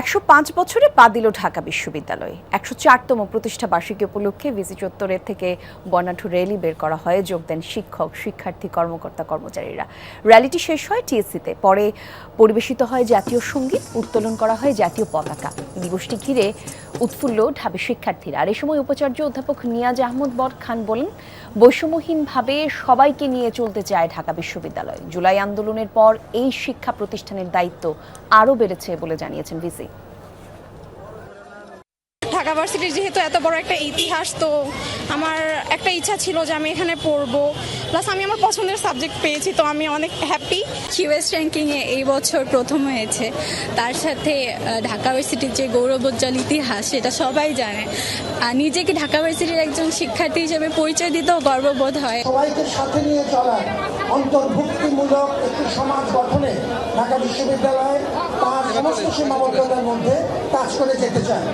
একশো পাঁচ বছরে পা দিল ঢাকা বিশ্ববিদ্যালয়। একশো চারতম প্রতিষ্ঠা বার্ষিকী উপলক্ষে ভিসি চত্বরের থেকে বর্ণাঢ্য র্যালি বের করা হয়, যোগ দেন শিক্ষক, শিক্ষার্থী, কর্মকর্তা, কর্মচারীরা। র্যালিটি শেষ হয় টিএসসিতে। পরে পরিবেশিত হয় জাতীয় সংগীত, উত্তোলন করা হয় জাতীয় পতাকা। দিবসটি ঘিরে উৎফুল্ল ঢাবি শিক্ষার্থীরা। আর এ সময় উপাচার্য অধ্যাপক নিয়াজ আহমদ বর খান বলেন, বৈষম্যহীনভাবে সবাইকে নিয়ে চলতে চায় ঢাকা বিশ্ববিদ্যালয়। জুলাই আন্দোলনের পর এই শিক্ষা প্রতিষ্ঠানের দায়িত্ব আরও বেড়েছে বলে জানিয়েছেন ভিসি। ঢাকা ভার্সিটির যেহেতু এত বড় একটা ইতিহাস তো আমার একটা ইচ্ছা ছিল যে আমি এখানে পড়ব। প্লাস আমি আমার পছন্দের সাবজেক্ট পেয়েছি তো আমি অনেক হ্যাপি কিউএস র্যাঙ্কিংয়ে এই বছর প্রথম হয়েছে। তার সাথে ঢাকা ভার্সিটির যে গৌরবোজ্জ্বল ইতিহাস সেটা সবাই জানে। আর নিজেকে ঢাকা ভার্সিটির একজন শিক্ষার্থী হিসেবে পরিচয় দিতেও গর্ববোধ হয়। সবাইকে সাথে নিয়ে চলার অন্তর্ভুক্তিমূলক একটি সমাজ গঠনে ঢাকা বিশ্ববিদ্যালয় তার সমস্ত সীমাবদ্ধতার মধ্যে কাজ করে যেতে চায়।